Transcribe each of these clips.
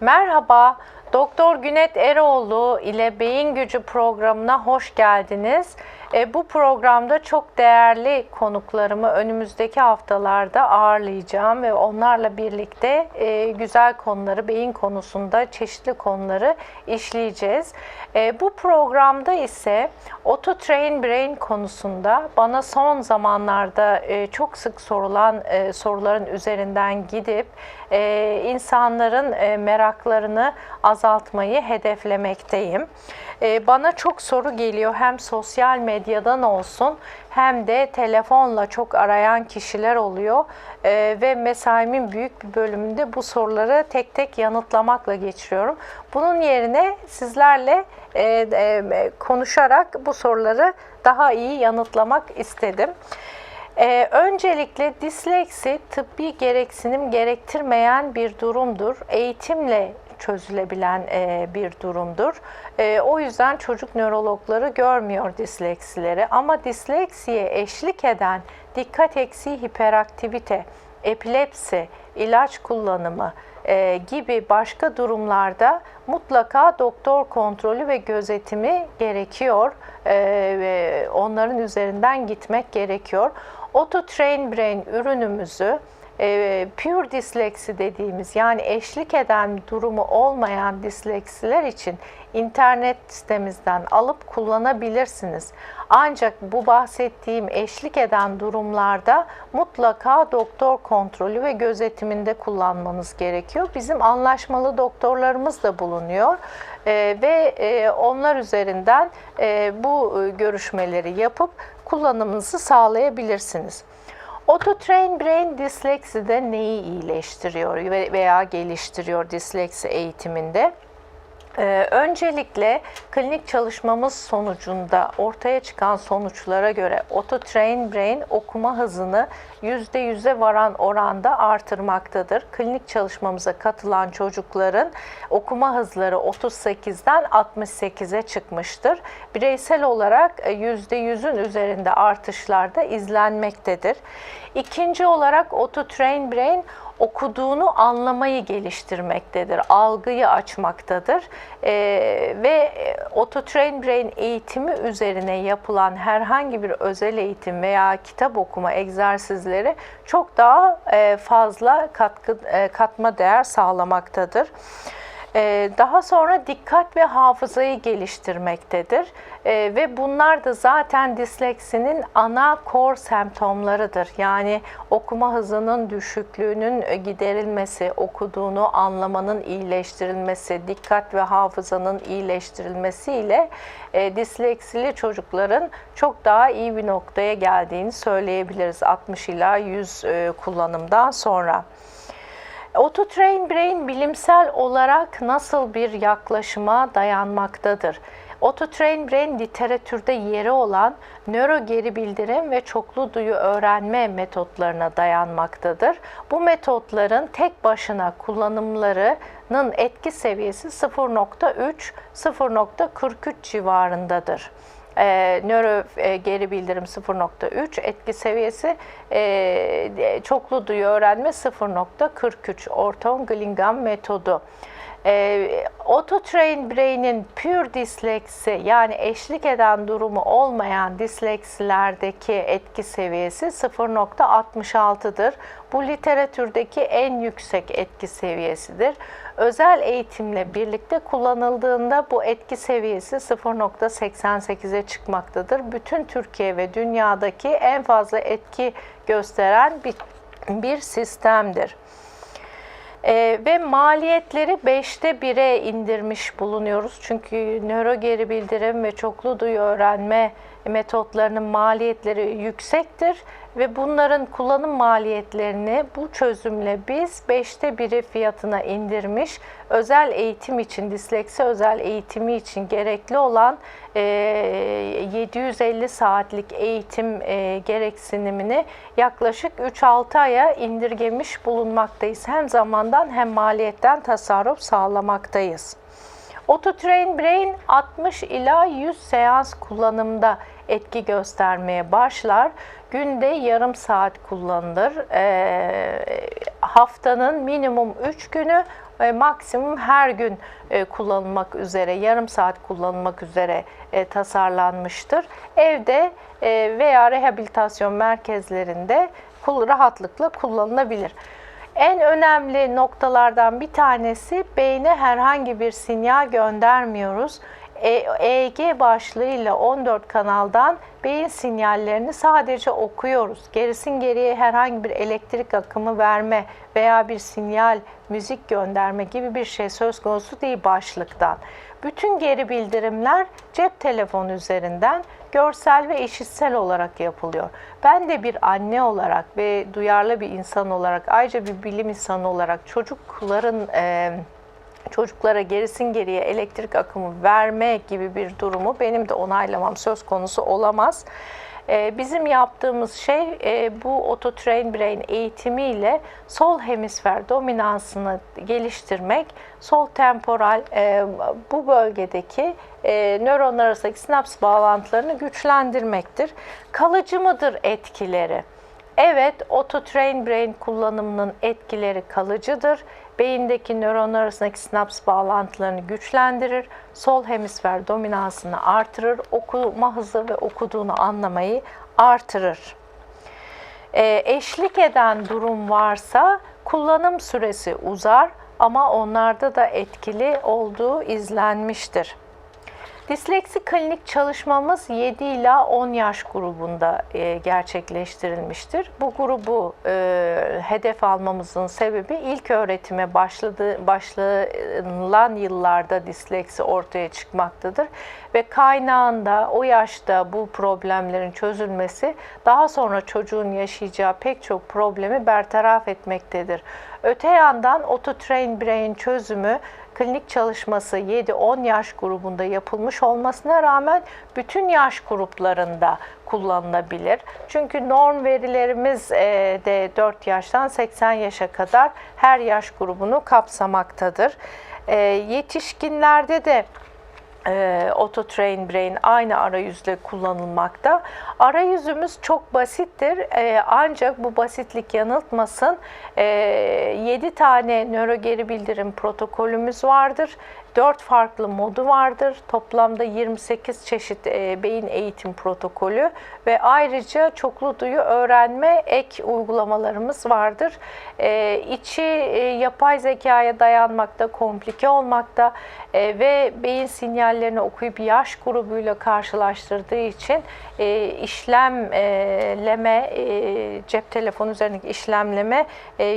Merhaba, Doktor Günet Eroğlu ile Beyin Gücü programına hoş geldiniz. E, bu programda çok değerli konuklarımı önümüzdeki haftalarda ağırlayacağım ve onlarla birlikte e, güzel konuları, beyin konusunda çeşitli konuları işleyeceğiz. E, bu programda ise Auto Train Brain konusunda bana son zamanlarda e, çok sık sorulan e, soruların üzerinden gidip e, insanların e, meraklarını azaltmayı hedeflemekteyim. E, bana çok soru geliyor hem sosyal medyadan olsun hem de telefonla çok arayan kişiler oluyor E, ve mesaimin büyük bir bölümünde bu soruları tek tek yanıtlamakla geçiriyorum. Bunun yerine sizlerle e, e, konuşarak bu soruları daha iyi yanıtlamak istedim. Ee, öncelikle disleksi tıbbi gereksinim gerektirmeyen bir durumdur. Eğitimle çözülebilen e, bir durumdur. E, o yüzden çocuk nörologları görmüyor disleksileri. Ama disleksiye eşlik eden dikkat eksiği hiperaktivite, epilepsi, ilaç kullanımı e, gibi başka durumlarda mutlaka doktor kontrolü ve gözetimi gerekiyor. E, ve onların üzerinden gitmek gerekiyor. Auto Train Brain ürünümüzü e, pure disleksi dediğimiz yani eşlik eden durumu olmayan disleksiler için internet sitemizden alıp kullanabilirsiniz. Ancak bu bahsettiğim eşlik eden durumlarda mutlaka doktor kontrolü ve gözetiminde kullanmanız gerekiyor. Bizim anlaşmalı doktorlarımız da bulunuyor e, ve e, onlar üzerinden e, bu görüşmeleri yapıp kullanımınızı sağlayabilirsiniz. Auto Train Brain dislekside neyi iyileştiriyor veya geliştiriyor disleksi eğitiminde? Ee, öncelikle klinik çalışmamız sonucunda ortaya çıkan sonuçlara göre Auto Train Brain okuma hızını %100'e varan oranda artırmaktadır. Klinik çalışmamıza katılan çocukların okuma hızları 38'den 68'e çıkmıştır. Bireysel olarak %100'ün üzerinde artışlarda izlenmektedir. İkinci olarak Auto Train Brain okuduğunu anlamayı geliştirmektedir, algıyı açmaktadır e, ve Auto Train Brain eğitimi üzerine yapılan herhangi bir özel eğitim veya kitap okuma egzersizleri çok daha e, fazla katkı e, katma değer sağlamaktadır. Ee, daha sonra dikkat ve hafızayı geliştirmektedir. Ee, ve bunlar da zaten disleksinin ana core semptomlarıdır. Yani okuma hızının düşüklüğünün giderilmesi, okuduğunu anlamanın iyileştirilmesi, dikkat ve hafızanın iyileştirilmesiyle e, disleksili çocukların çok daha iyi bir noktaya geldiğini söyleyebiliriz 60 ila 100 e, kullanımdan sonra. Auto Train Brain bilimsel olarak nasıl bir yaklaşıma dayanmaktadır? Auto Train Brain literatürde yeri olan nöro geri bildirim ve çoklu duyu öğrenme metotlarına dayanmaktadır. Bu metotların tek başına kullanımlarının etki seviyesi 0.3-0.43 civarındadır e, nöro e, geri bildirim 0.3 etki seviyesi e, çoklu duyu öğrenme 0.43 Orton Gillingham metodu. E, Auto Train Brain'in pure disleksi yani eşlik eden durumu olmayan disleksilerdeki etki seviyesi 0.66'dır. Bu literatürdeki en yüksek etki seviyesidir. Özel eğitimle birlikte kullanıldığında bu etki seviyesi 0.88'e çıkmaktadır. Bütün Türkiye ve dünyadaki en fazla etki gösteren bir, bir sistemdir. E, ve maliyetleri 5'te 1'e indirmiş bulunuyoruz. Çünkü nöro geri bildirim ve çoklu duyu öğrenme metotlarının maliyetleri yüksektir ve bunların kullanım maliyetlerini bu çözümle biz 5'te 1'i fiyatına indirmiş özel eğitim için, disleksi özel eğitimi için gerekli olan e, 750 saatlik eğitim e, gereksinimini yaklaşık 3-6 aya indirgemiş bulunmaktayız. Hem zamandan hem maliyetten tasarruf sağlamaktayız. Autotrain Brain 60 ila 100 seans kullanımda etki göstermeye başlar. Günde yarım saat kullanılır. E, haftanın minimum 3 günü e, maksimum her gün e, kullanılmak üzere, yarım saat kullanılmak üzere e, tasarlanmıştır. Evde e, veya rehabilitasyon merkezlerinde rahatlıkla kullanılabilir. En önemli noktalardan bir tanesi beyne herhangi bir sinyal göndermiyoruz. EEG başlığıyla 14 kanaldan beyin sinyallerini sadece okuyoruz. Gerisin geriye herhangi bir elektrik akımı verme veya bir sinyal, müzik gönderme gibi bir şey söz konusu değil başlıktan. Bütün geri bildirimler cep telefonu üzerinden görsel ve işitsel olarak yapılıyor. Ben de bir anne olarak ve duyarlı bir insan olarak, ayrıca bir bilim insanı olarak çocukların e, çocuklara gerisin geriye elektrik akımı verme gibi bir durumu benim de onaylamam söz konusu olamaz. Ee, Bizim yaptığımız şey e, bu Auto Train Brain eğitimiyle sol hemisfer dominansını geliştirmek, sol temporal e, bu bölgedeki e, nöronlar arasındaki sinaps bağlantılarını güçlendirmektir. Kalıcı mıdır etkileri? Evet, Auto Train Brain kullanımının etkileri kalıcıdır. Beyindeki nöronlar arasındaki sinaps bağlantılarını güçlendirir, sol hemisfer dominansını artırır, okuma hızı ve okuduğunu anlamayı artırır. E, eşlik eden durum varsa kullanım süresi uzar ama onlarda da etkili olduğu izlenmiştir. Disleksi klinik çalışmamız 7 ila 10 yaş grubunda e, gerçekleştirilmiştir. Bu grubu e, hedef almamızın sebebi ilk öğretime başladı, başlanılan yıllarda disleksi ortaya çıkmaktadır ve kaynağında o yaşta bu problemlerin çözülmesi daha sonra çocuğun yaşayacağı pek çok problemi bertaraf etmektedir. Öte yandan Auto Train Brain çözümü klinik çalışması 7-10 yaş grubunda yapılmış olmasına rağmen bütün yaş gruplarında kullanılabilir. Çünkü norm verilerimiz e, de 4 yaştan 80 yaşa kadar her yaş grubunu kapsamaktadır. E, Yetişkinlerde de e, Auto Train Brain aynı arayüzle kullanılmakta. Arayüzümüz çok basittir e, ancak bu basitlik yanıltmasın. E, 7 tane nöro geri bildirim protokolümüz vardır. 4 farklı modu vardır. Toplamda 28 çeşit e, beyin eğitim protokolü ve ayrıca çoklu duyu öğrenme ek uygulamalarımız vardır. E, içi e, yapay zekaya dayanmakta, komplike olmakta e, ve beyin sinyallerini okuyup yaş grubuyla karşılaştırdığı için e, işlemleme, cep telefonu üzerindeki işlemleme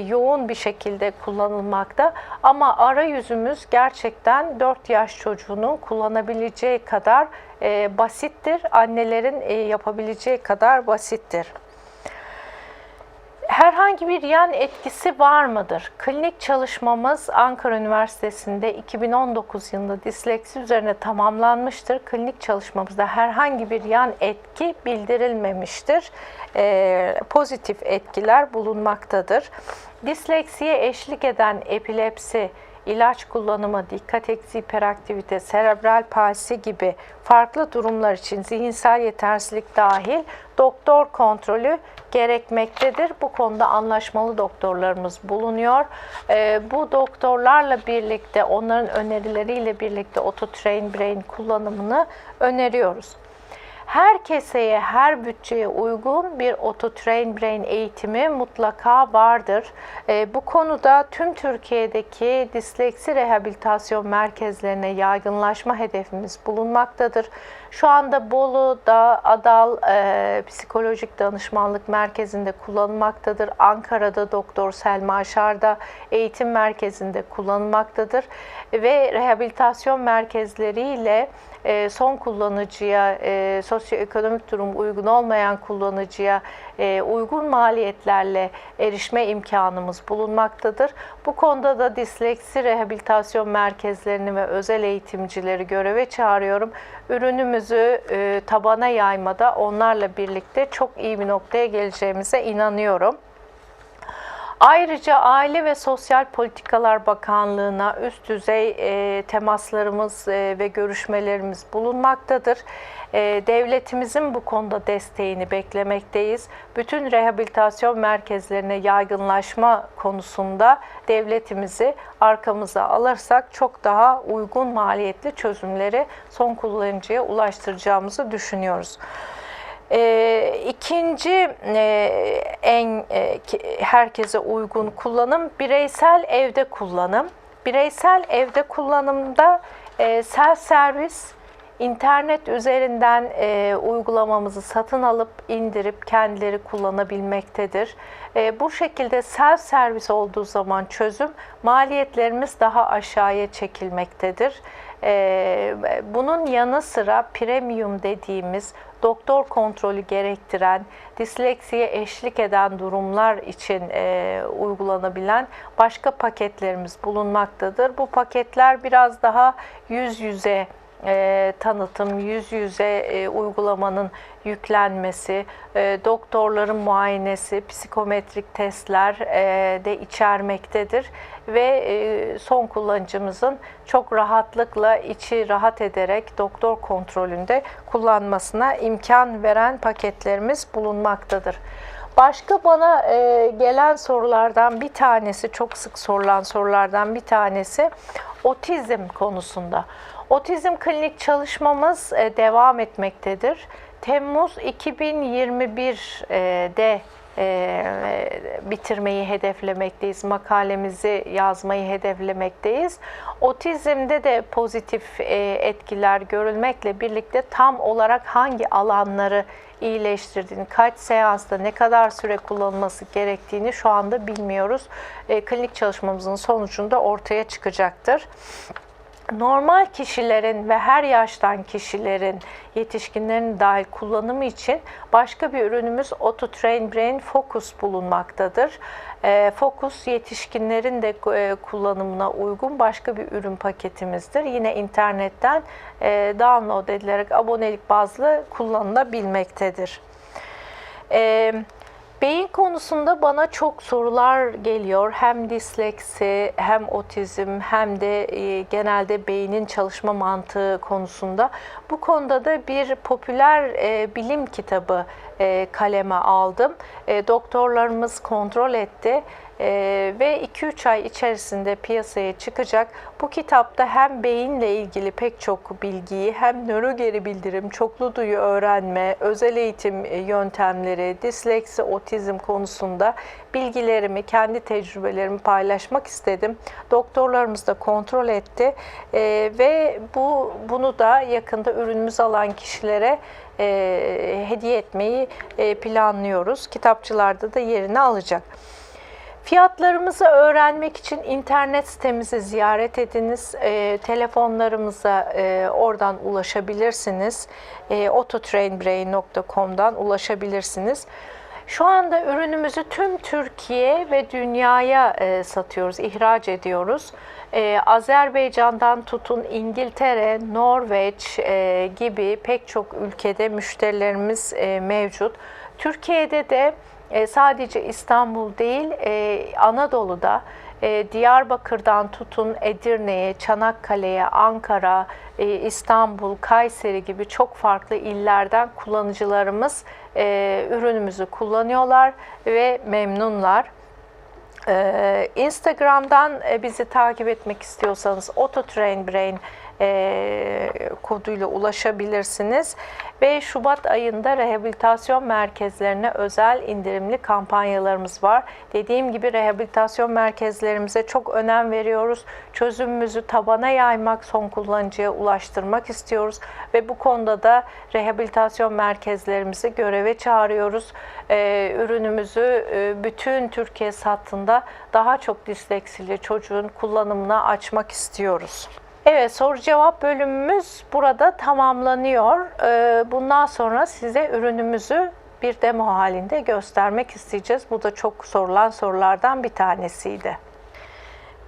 yoğun bir şekilde kullanılmakta. Ama arayüzümüz gerçekten 4 yaş çocuğunun kullanabileceği kadar e, basittir. Annelerin e, yapabileceği kadar basittir. Herhangi bir yan etkisi var mıdır? Klinik çalışmamız Ankara Üniversitesi'nde 2019 yılında disleksi üzerine tamamlanmıştır. Klinik çalışmamızda herhangi bir yan etki bildirilmemiştir. Ee, pozitif etkiler bulunmaktadır. Disleksiye eşlik eden epilepsi, ilaç kullanımı, dikkat eksikliği, hiperaktivite, serebral palsi gibi farklı durumlar için zihinsel yetersizlik dahil doktor kontrolü gerekmektedir. Bu konuda anlaşmalı doktorlarımız bulunuyor. Ee, bu doktorlarla birlikte, onların önerileriyle birlikte Auto Train Brain kullanımını öneriyoruz. Her keseye, her bütçeye uygun bir Auto Train Brain eğitimi mutlaka vardır. E, bu konuda tüm Türkiye'deki disleksi rehabilitasyon merkezlerine yaygınlaşma hedefimiz bulunmaktadır. Şu anda Bolu'da Adal e, Psikolojik Danışmanlık Merkezi'nde kullanılmaktadır. Ankara'da Doktor Selma Şar'da eğitim merkezinde kullanılmaktadır. Ve rehabilitasyon merkezleriyle e, son kullanıcıya, e, sosyoekonomik durum uygun olmayan kullanıcıya e, uygun maliyetlerle erişme imkanımız bulunmaktadır. Bu konuda da disleksi rehabilitasyon merkezlerini ve özel eğitimcileri göreve çağırıyorum. Ürünümüzü e, tabana yaymada onlarla birlikte çok iyi bir noktaya geleceğimize inanıyorum. Ayrıca Aile ve Sosyal Politikalar Bakanlığı'na üst düzey e, temaslarımız e, ve görüşmelerimiz bulunmaktadır. E, devletimizin bu konuda desteğini beklemekteyiz. Bütün rehabilitasyon merkezlerine yaygınlaşma konusunda devletimizi arkamıza alırsak çok daha uygun maliyetli çözümleri son kullanıcıya ulaştıracağımızı düşünüyoruz. E, ikinci e, en e, herkese uygun kullanım bireysel evde kullanım. Bireysel evde kullanımda e, self servis internet üzerinden e, uygulamamızı satın alıp indirip kendileri kullanabilmektedir. E, bu şekilde self servis olduğu zaman çözüm maliyetlerimiz daha aşağıya çekilmektedir. E, bunun yanı sıra premium dediğimiz doktor kontrolü gerektiren, disleksiye eşlik eden durumlar için e, uygulanabilen başka paketlerimiz bulunmaktadır. Bu paketler biraz daha yüz yüze e, tanıtım, yüz yüze e, uygulamanın yüklenmesi, e, doktorların muayenesi, psikometrik testler e, de içermektedir ve e, son kullanıcımızın çok rahatlıkla içi rahat ederek doktor kontrolünde kullanmasına imkan veren paketlerimiz bulunmaktadır. Başka bana e, gelen sorulardan bir tanesi, çok sık sorulan sorulardan bir tanesi otizm konusunda. Otizm klinik çalışmamız e, devam etmektedir. Temmuz 2021'de e, bitirmeyi hedeflemekteyiz. Makalemizi yazmayı hedeflemekteyiz. Otizmde de pozitif e, etkiler görülmekle birlikte tam olarak hangi alanları iyileştirdiğini, kaç seansta ne kadar süre kullanılması gerektiğini şu anda bilmiyoruz. E, klinik çalışmamızın sonucunda ortaya çıkacaktır normal kişilerin ve her yaştan kişilerin, yetişkinlerin dahil kullanımı için başka bir ürünümüz AutoTrain Brain Focus bulunmaktadır. E, Focus yetişkinlerin de e, kullanımına uygun başka bir ürün paketimizdir. Yine internetten e, download edilerek abonelik bazlı kullanılabilmektedir. Beyin konusunda bana çok sorular geliyor. Hem disleksi, hem otizm, hem de e, genelde beynin çalışma mantığı konusunda. Bu konuda da bir popüler e, bilim kitabı e, kaleme aldım. Doktorlarımız kontrol etti. Ee, ve 2-3 ay içerisinde piyasaya çıkacak. Bu kitapta hem beyinle ilgili pek çok bilgiyi hem nöro geri bildirim, çoklu duyu öğrenme, özel eğitim e, yöntemleri, disleksi, otizm konusunda bilgilerimi, kendi tecrübelerimi paylaşmak istedim. Doktorlarımız da kontrol etti Ee, ve bu bunu da yakında ürünümüz alan kişilere e, hediye etmeyi e, planlıyoruz. Kitapçılarda da yerini alacak. Fiyatlarımızı öğrenmek için internet sitemizi ziyaret ediniz. E, telefonlarımıza e, oradan ulaşabilirsiniz. E, autotrainbrain.com'dan ulaşabilirsiniz. Şu anda ürünümüzü tüm Türkiye ve dünyaya e, satıyoruz, ihraç ediyoruz. E, Azerbaycan'dan tutun İngiltere, Norveç e, gibi pek çok ülkede müşterilerimiz e, mevcut. Türkiye'de de e, sadece İstanbul değil, e, Anadolu'da e, Diyarbakır'dan tutun Edirne'ye, Çanakkale'ye, Ankara, İstanbul, Kayseri gibi çok farklı illerden kullanıcılarımız ürünümüzü kullanıyorlar ve memnunlar. Instagram'dan bizi takip etmek istiyorsanız AutoTrainBrain e, koduyla ulaşabilirsiniz. Ve Şubat ayında rehabilitasyon merkezlerine özel indirimli kampanyalarımız var. Dediğim gibi rehabilitasyon merkezlerimize çok önem veriyoruz. Çözümümüzü tabana yaymak, son kullanıcıya ulaştırmak istiyoruz. Ve bu konuda da rehabilitasyon merkezlerimizi göreve çağırıyoruz. Ee, ürünümüzü e, bütün Türkiye sattığında daha çok disleksili çocuğun kullanımına açmak istiyoruz. Evet soru cevap bölümümüz burada tamamlanıyor. Ee, Bundan sonra size ürünümüzü bir demo halinde göstermek isteyeceğiz. Bu da çok sorulan sorulardan bir tanesiydi.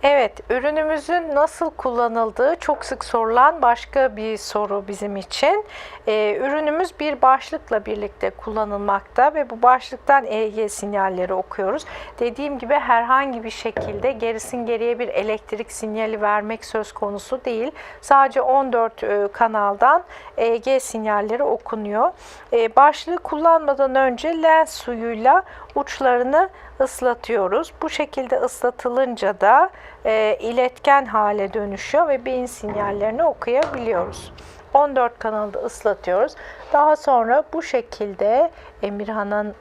Evet, ürünümüzün nasıl kullanıldığı çok sık sorulan başka bir soru bizim için. Ee, ürünümüz bir başlıkla birlikte kullanılmakta ve bu başlıktan EEG sinyalleri okuyoruz. Dediğim gibi herhangi bir şekilde gerisin geriye bir elektrik sinyali vermek söz konusu değil. Sadece 14 e, kanaldan EEG sinyalleri okunuyor. E, başlığı kullanmadan önce lens suyuyla uçlarını ıslatıyoruz. Bu şekilde ıslatılınca da e, iletken hale dönüşüyor ve beyin sinyallerini okuyabiliyoruz. 14 kanalı ıslatıyoruz. Daha sonra bu şekilde Emirhan'ın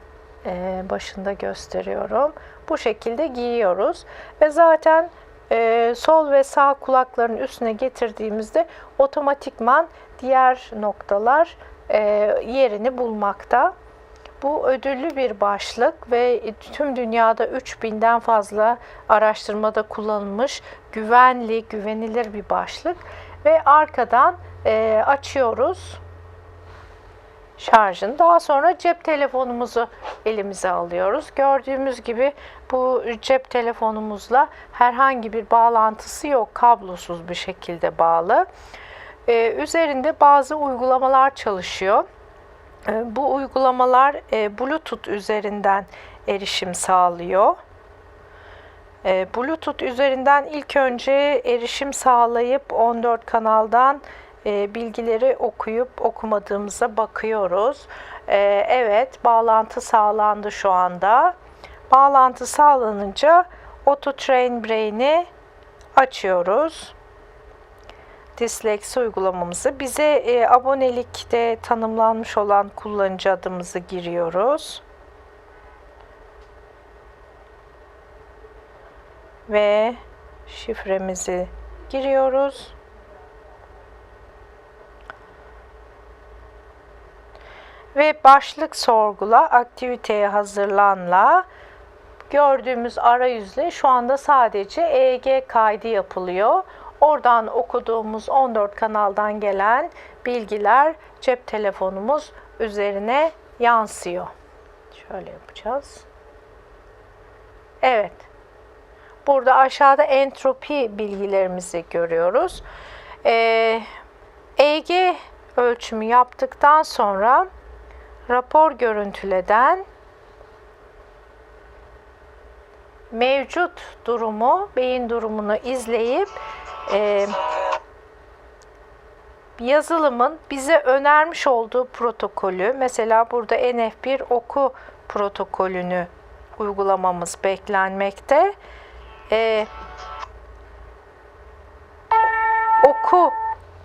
e, başında gösteriyorum. Bu şekilde giyiyoruz ve zaten e, sol ve sağ kulakların üstüne getirdiğimizde otomatikman diğer noktalar e, yerini bulmakta. Bu ödüllü bir başlık ve tüm dünyada 3000'den fazla araştırmada kullanılmış güvenli, güvenilir bir başlık ve arkadan e, açıyoruz şarjını. Daha sonra cep telefonumuzu elimize alıyoruz. Gördüğümüz gibi bu cep telefonumuzla herhangi bir bağlantısı yok. Kablosuz bir şekilde bağlı. Ee, üzerinde bazı uygulamalar çalışıyor. Ee, bu uygulamalar e, Bluetooth üzerinden erişim sağlıyor. Ee, Bluetooth üzerinden ilk önce erişim sağlayıp 14 kanaldan e, bilgileri okuyup okumadığımıza bakıyoruz. Ee, evet, bağlantı sağlandı şu anda. Bağlantı sağlanınca Auto Train Brain'i açıyoruz. Disleksi uygulamamızı. Bize e, abonelikte tanımlanmış olan kullanıcı adımızı giriyoruz. Ve şifremizi giriyoruz. Ve başlık sorgula, aktiviteye hazırlanla gördüğümüz arayüzle şu anda sadece EEG kaydı yapılıyor. Oradan okuduğumuz 14 kanaldan gelen bilgiler cep telefonumuz üzerine yansıyor. Şöyle yapacağız. Evet. Burada aşağıda entropi bilgilerimizi görüyoruz. Ee, EEG ölçümü yaptıktan sonra rapor görüntüleden mevcut durumu, beyin durumunu izleyip e, yazılımın bize önermiş olduğu protokolü, mesela burada NF1 oku protokolünü uygulamamız beklenmekte. E, oku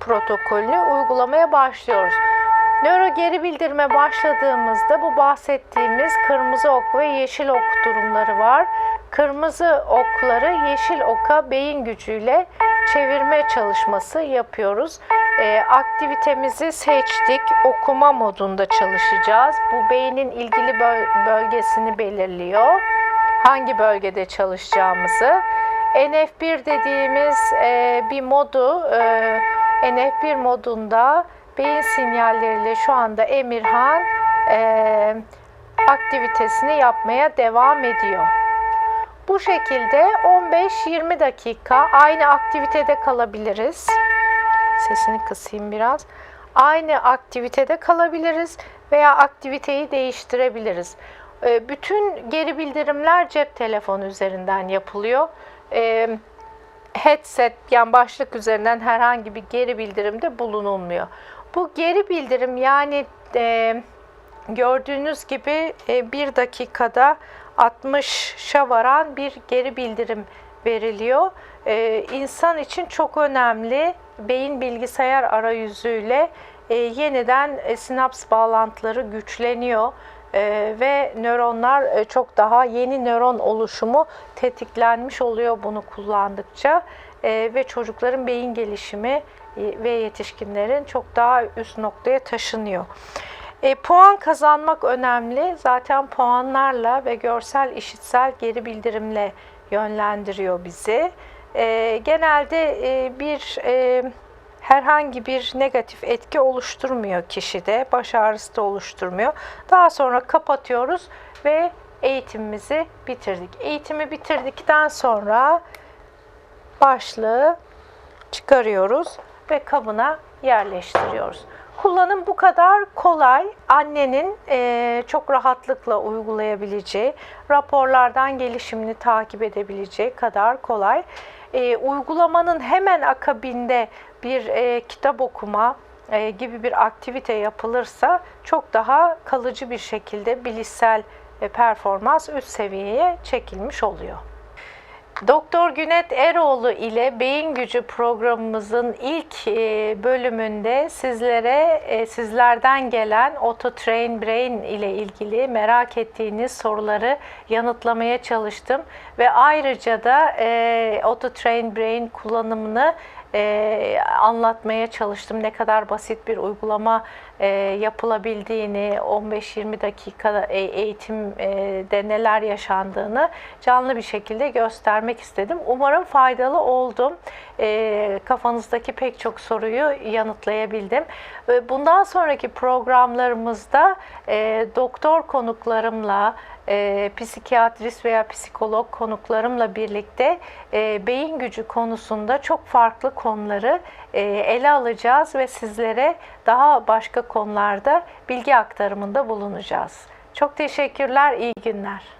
protokolünü uygulamaya başlıyoruz. Nöro geri bildirime başladığımızda bu bahsettiğimiz kırmızı ok ve yeşil ok durumları var. Kırmızı okları yeşil oka beyin gücüyle çevirme çalışması yapıyoruz. E, aktivitemizi seçtik. Okuma modunda çalışacağız. Bu beynin ilgili böl bölgesini belirliyor. Hangi bölgede çalışacağımızı. NF1 dediğimiz e, bir modu e, NF1 modunda beyin sinyalleriyle şu anda Emirhan e, aktivitesini yapmaya devam ediyor. Bu şekilde 15-20 dakika aynı aktivitede kalabiliriz. Sesini kısayım biraz. Aynı aktivitede kalabiliriz veya aktiviteyi değiştirebiliriz. E, bütün geri bildirimler cep telefonu üzerinden yapılıyor. E, headset yani başlık üzerinden herhangi bir geri bildirimde bulunulmuyor. Bu geri bildirim yani e, gördüğünüz gibi e, bir dakikada 60'a varan bir geri bildirim veriliyor. E, insan için çok önemli beyin bilgisayar arayüzüyle e, yeniden e, sinaps bağlantıları güçleniyor. Ee, ve nöronlar e, çok daha yeni nöron oluşumu tetiklenmiş oluyor bunu kullandıkça ee, ve çocukların beyin gelişimi e, ve yetişkinlerin çok daha üst noktaya taşınıyor. E, puan kazanmak önemli. Zaten puanlarla ve görsel işitsel geri bildirimle yönlendiriyor bizi. E, genelde e, bir e, herhangi bir negatif etki oluşturmuyor kişide. Baş ağrısı da oluşturmuyor. Daha sonra kapatıyoruz ve eğitimimizi bitirdik. Eğitimi bitirdikten sonra başlığı çıkarıyoruz ve kabına yerleştiriyoruz. Kullanım bu kadar kolay. Annenin e, çok rahatlıkla uygulayabileceği, raporlardan gelişimini takip edebileceği kadar kolay. E, uygulamanın hemen akabinde bir e, kitap okuma e, gibi bir aktivite yapılırsa çok daha kalıcı bir şekilde bilişsel e, performans üst seviyeye çekilmiş oluyor. Doktor Günet Eroğlu ile Beyin Gücü programımızın ilk e, bölümünde sizlere e, sizlerden gelen Auto Train Brain ile ilgili merak ettiğiniz soruları yanıtlamaya çalıştım ve ayrıca da e, Auto Train Brain kullanımını anlatmaya çalıştım. Ne kadar basit bir uygulama e, yapılabildiğini, 15-20 dakika e, eğitimde neler yaşandığını canlı bir şekilde göstermek istedim. Umarım faydalı oldum. E, kafanızdaki pek çok soruyu yanıtlayabildim. Bundan sonraki programlarımızda doktor konuklarımla, e, psikiyatrist veya psikolog konuklarımla birlikte e, beyin gücü konusunda çok farklı konuları e, ele alacağız ve sizlere daha başka konularda bilgi aktarımında bulunacağız. Çok teşekkürler, iyi günler.